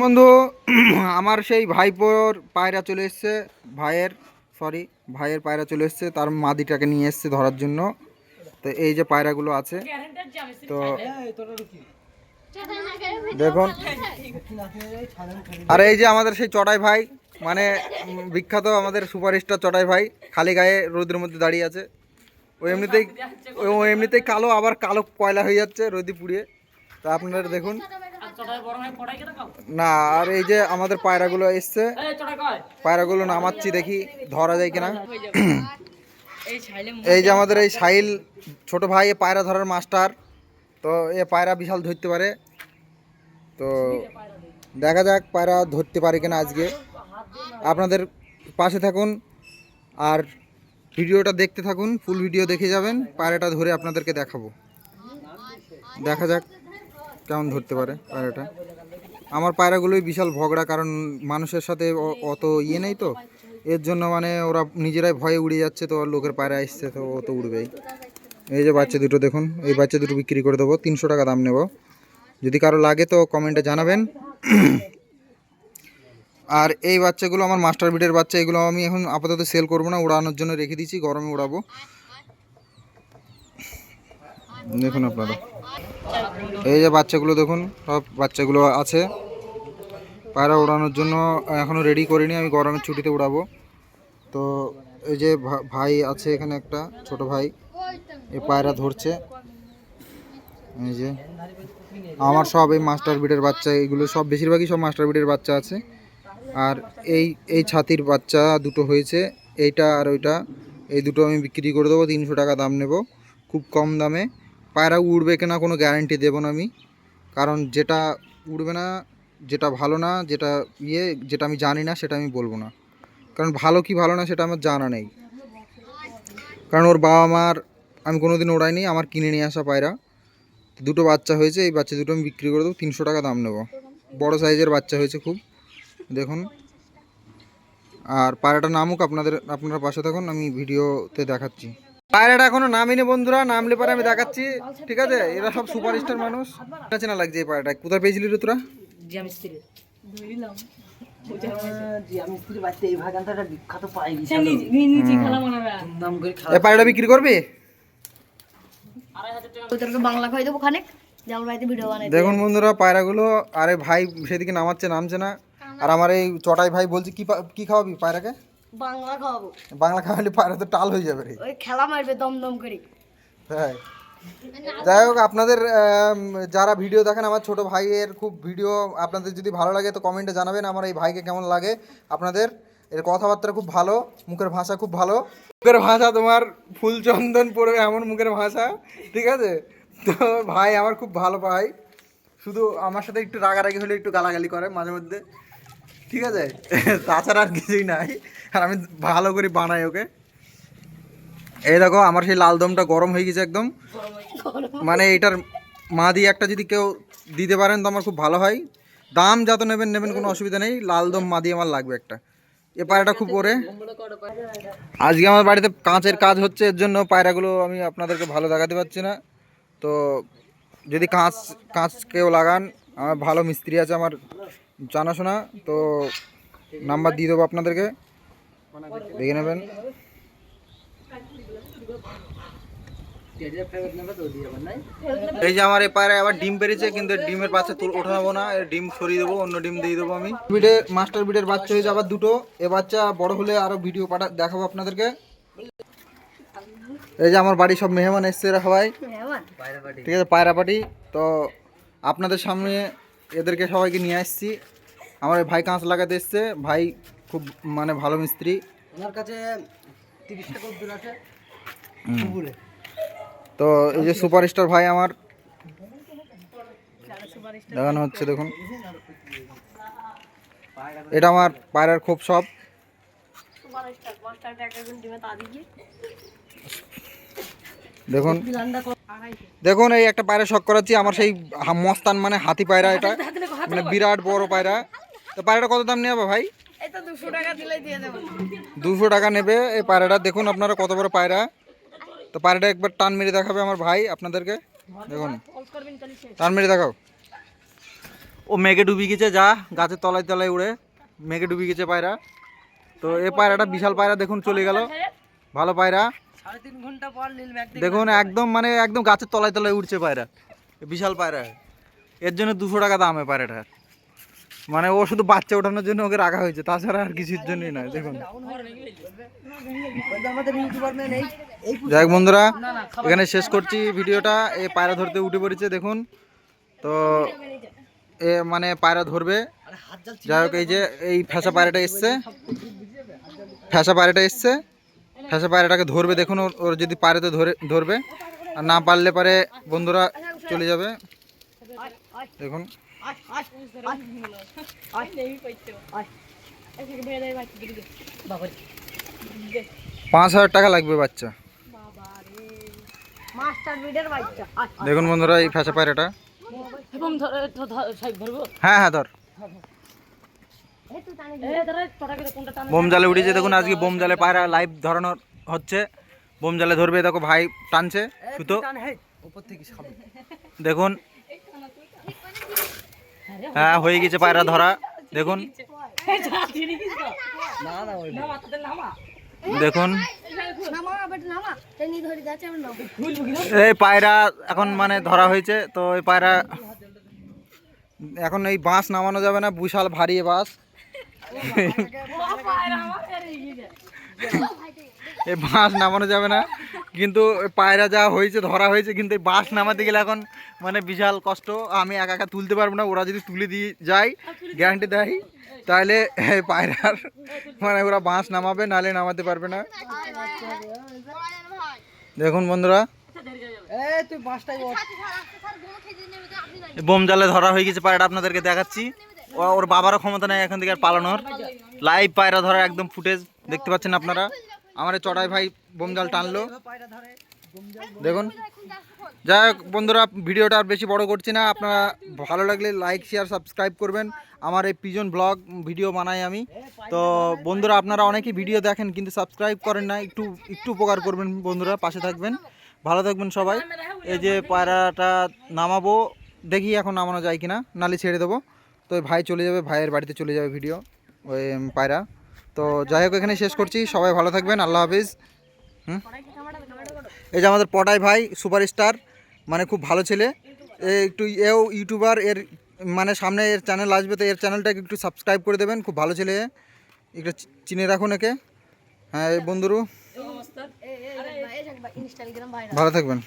বন্ধু, আমার সেই ভাইপোর পায়রা চলে এসছে, ভাইয়ের সরি ভাইয়ের পায়রা চলে এসছে, তার মাদিটাকে নিয়ে এসছে ধরার জন্য। তো এই যে পায়রাগুলো আছে, তো দেখুন। আর এই যে আমাদের সেই চটাই ভাই মানে বিখ্যাত আমাদের সুপারস্টার চটাই ভাই, খালি গায়ে রোদের মধ্যে দাঁড়িয়ে আছে। ও এমনিতেই ও এমনিতেই কালো, আবার কালো কয়লা হয়ে যাচ্ছে রোদি পুড়িয়ে। তা আপনারা দেখুন। না আর এই যে আমাদের পায়রাগুলো এসছে পায়রাগুলো নামাচ্ছি দেখি ধরা যায় কিনা। এই যে আমাদের এই সাহিল ছোট ভাই পায়রা ধরার মাস্টার তো এ পায়রা বিশাল ধরতে পারে। তো দেখা যাক পায়রা ধরতে পারে কিনা আজকে। আপনাদের পাশে থাকুন আর ভিডিওটা দেখতে থাকুন ফুল ভিডিও দেখে যাবেন পায়রাটা ধরে আপনাদেরকে দেখাবো। দেখা যাক। কেমন ধরতে পারে পায়রাটা? আমার পায়রাগুলোই বিশাল ভগড়া, কারণ মানুষের সাথে অত ইয়ে নেই তো। এর জন্য মানে ওরা নিজেরাই ভয়ে উড়ে যাচ্ছে, তো লোকের পায়রা এসছে তো ও তো উড়বেই। এই যে বাচ্চা দুটো দেখুন, এই বাচ্চা দুটো বিক্রি করে দেবো, তিনশো টাকা দাম নেব। যদি কারও লাগে তো কমেন্টে জানাবেন। আর এই বাচ্চাগুলো আমার মাস্টার বিডের বাচ্চা, এগুলো আমি এখন আপাতত সেল করব না, উড়ানোর জন্য রেখে দিয়েছি, গরমে উড়াবো। দেখুন আপনারা। এই যে বাচ্চাগুলো দেখুন, সব বাচ্চাগুলো আছে। পায়রা ওড়ানোর জন্য এখনও রেডি করিনি, আমি গরমের ছুটিতে উড়াবো তো এই যে ভাই আছে এখানে একটা, ছোট ভাই। এই পায়রা ধরছে। এই যে আমার সব এই মাস্টার বিডের বাচ্চা, এগুলো সব, বেশিরভাগই সব মাস্টার বিডের বাচ্চা আছে। আর এই এই ছাতির বাচ্চা দুটো হয়েছে, এইটা আর ওইটা। এই দুটো আমি বিক্রি করে দেবো, তিনশো টাকা দাম নেব। খুব কম দামে। পায়রা উড়বে কিনা কোনো গ্যারান্টি দেবো না আমি। কারণ যেটা উড়বে না, যেটা ভালো না, যেটা ইয়ে যেটা আমি জানি না, সেটা আমি বলব না। কারণ ভালো কি ভালো না, সেটা আমার জানা নেই। কারণ ওর বাবা মার আমি কোনো দিন ওড়াইনি, আমার কিনে নিয়ে আসা পায়রা। দুটো বাচ্চা হয়েছে, এই বাচ্চা দুটো আমি বিক্রি করে দেবো, তিনশো টাকা দাম নেব। বড় সাইজের বাচ্চা হয়েছে খুব, দেখুন। আর পায়রাটা নামুক আপনাদের, আপনারা পাশে থাকুন, আমি ভিডিওতে দেখাচ্ছি। পায়রাটা এখনও নামিনি বন্ধুরা নামলে পরে আমি দেখাচ্ছি ঠিক আছে? এরা সব সুপারস্টার মানুষ। চেনা লাগছে এই পায়রাটা কোথায় পেয়েছিলি রে তোরা? পায়রাটা বিক্রি করবি? বাংলা খাই দেবো খানিক দেখুন বন্ধুরা পায়রাগুলো আরে ভাই সেদিকে নামাচ্ছে নামছে না। আর আমার এই চটাই ভাই বলছে কি পা- কি খাওয়াবি পায়রাকে? বাংলা খাওয়াবো। বাংলা খাওয়ালে পায়রা তো টাল হয়ে যাবে রে। ওই খেলা মারবে দম দম করে। হ্যাঁ। যাই হোক আপনাদের যারা ভিডিও দেখেন আমার ছোট ভাইয়ের খুব ভিডিও আপনাদের যদি ভালো লাগে তো কমেন্টে জানাবেন আমার এই ভাইকে কেমন লাগে আপনাদের। এর কথাবার্তা খুব ভালো মুখের ভাষা খুব ভালো। মুখের ভাষা তোমার ফুল চন্দন পড়বে এমন মুখের ভাষা ঠিক আছে? তো ভাই আমার খুব ভালো ভাই। শুধু আমার সাথে একটু রাগারাগি হলে একটু গালাগালি করে মাঝে মধ্যে। ঠিক আছে? তাছাড়া আর কিছুই নাই। আর আমি ভালো করে বানাই ওকে। এই দেখো, আমার সেই লাল দমটা গরম হয়ে গেছে একদম। মানে এটার মা দিয়ে একটা যদি কেউ দিতে পারেন তো আমার খুব ভালো হয়। দাম যত নেবেন নেবেন কোনো অসুবিধা নেই। লাল দম মা দিয়ে আমার লাগবে একটা। এ পায়রাটা খুব ওরে। আজকে আমার বাড়িতে কাঁচের কাজ হচ্ছে, এর জন্য পায়রাগুলো আমি আপনাদেরকে ভালো দেখাতে পারছি না। তো যদি কাঁচ কাঁচ কেউ লাগান, আমার ভালো মিস্ত্রি আছে আমার। জানাশোনা তো নাম্বার দিয়ে দেবো আপনাদেরকে। দেখে নেবেন। এই যে আমার এই পায়রা আবার ডিম পেরেছে কিন্তু ডিমের বাচ্চা তুল ওঠাবো না ডিম সরিয়ে দেবো অন্য ডিম দিয়ে দেবো আমি। বিডে মাস্টার বিডের বাচ্চা হয়েছে আবার দুটো। এ বাচ্চা বড় হলে আরও ভিডিও পাঠা দেখাবো আপনাদেরকে। এই যে আমার বাড়ি সব মেহমান এসছে এরা সবাই। ঠিক আছে পায়রা পাটি তো আপনাদের সামনে এদেরকে সবাইকে নিয়ে আসছি। আমার এই ভাই কাঁচ লাগাতে এসছে। ভাই খুব মানে ভালো মিস্ত্রি। ওনার কাছে তিরিশটা কদ্দুর আছে। তো এই যে সুপারস্টার ভাই আমার। দেখানো হচ্ছে দেখুন। এটা আমার পায়রার খুব সব দেখুন। দেখুন এই একটা পায়রা শখ করাচ্ছি আমার সেই মস্তান মানে হাতি পায়রা এটা। মানে বিরাট বড় পায়রা। তো পায়রাটা কত দাম নেবে ভাই? দুশো টাকা নেবে এই পায়রাটা। দেখুন আপনারা কত বড় পায়রা। তো পায়রাটা একবার টান মেরে দেখাবে আমার ভাই আপনাদেরকে। দেখুন। টান মেরে দেখাও। ও মেঘে ডুবি গেছে যা গাছের তলায় তলায় উড়ে। মেঘে ডুবি গেছে পায়রা। তো এ পায়রাটা বিশাল পায়রা দেখুন চলে গেল। ভালো পায়রা। দেখুন একদম মানে একদম গাছের তলায় তলায় উঠছে পায়রা। বিশাল পায়রা। এর জন্য দুশো টাকা দামে পায়রাটার। মানে ও শুধু বাচ্চা ওঠানোর জন্য ওকে রাখা হয়েছে তাছাড়া আর কিছুর জন্যই নয় দেখুন। যাই হোক বন্ধুরা এখানে শেষ করছি ভিডিওটা। এ পায়রা ধরতে উঠে পড়েছে দেখুন। তো এ মানে পায়রা ধরবে। যাই হোক এই যে এই ফ্যাসা পায়রাটা এসছে। ফ্যাসা পায়রাটা এসছে। ফ্যাসা পায়রাটাকে ধরবে দেখুন ওর- যদি পায়রাতে ধরে ধরবে। আর না পারলে পারে বন্ধুরা চলে যাবে। দেখুন। পাঁচ হাজার টাকা লাগবে বাচ্চা। দেখুন বন্ধুরা এই ফ্যাসা পায়রাটা। হ্যাঁ হ্যাঁ ধর এই তো টানে এ ধরে পটাকে কোনটা টানে বোম জালে উঠেছে দেখুন আজকে বোম জালে পায়রা লাইভ ধরানো হচ্ছে। বোম জালে ধরবে দেখো ভাই টানছে সুতো। দেখুন। হ্যাঁ হয়ে গেছে পায়রা ধরা দেখুন। না না ওই দেখুন। এই পায়রা এখন মানে ধরা হয়েছে তো এই পায়রা এখন এই বাঁশ নামানো যাবে না বিশাল ভারী বাঁশ। এই বাঁশ নামানো যাবে না। কিন্তু পায়রা যা হয়েছে ধরা হয়েছে কিন্তু এই বাঁশ নামাতে গেলে এখন মানে বিশাল কষ্ট। আমি একা একা তুলতে পারব না ওরা যদি তুলে দিয়ে যায় গ্যারান্টি দেয় তাহলে পায়রার মানে ওরা বাঁশ নামাবে নালে নামাতে পারবে না। দেখুন বন্ধুরা বোম জালে ধরা হয়ে গেছে পায়রাটা আপনাদেরকে দেখাচ্ছি। ওর বাবারও ক্ষমতা নেই এখান থেকে আর পালানোর। লাইভ পায়রা ধরা একদম ফুটেজ দেখতে পাচ্ছেন আপনারা। আমার চড়াই ভাই বোম জাল টানলো। দেখুন। যাই হোক বন্ধুরা, ভিডিওটা আর বেশি বড় করছি না। আপনারা ভালো লাগলে লাইক শেয়ার সাবস্ক্রাইব করবেন। আমার এই পিজন ব্লগ ভিডিও বানাই আমি। তো বন্ধুরা, আপনারা অনেকেই ভিডিও দেখেন কিন্তু সাবস্ক্রাইব করেন না। একটু একটু উপকার করবেন বন্ধুরা, পাশে থাকবেন। ভালো থাকবেন সবাই। এই যে পায়রাটা নামাবো, দেখি এখন নামানো যায় কিনা। নালি ছেড়ে দেবো। তো ওই ভাই চলে যাবে ভাইয়ের বাড়িতে চলে যাবে ভিডিও ওই পায়রা। তো যাই হোক এখানে শেষ করছি। সবাই ভালো থাকবেন আল্লাহ হাফিজ। হুম? এই যে আমাদের পটাই ভাই সুপারস্টার মানে খুব ভালো ছেলে। এ একটু এও ইউটিউবার এর মানে সামনে এর চ্যানেল আসবে তো এর চ্যানেলটাকে একটু সাবস্ক্রাইব করে দেবেন। খুব ভালো ছেলে। একটু চিনে রাখুন একে। হ্যাঁ এই বন্ধুরু ভালো থাকবেন।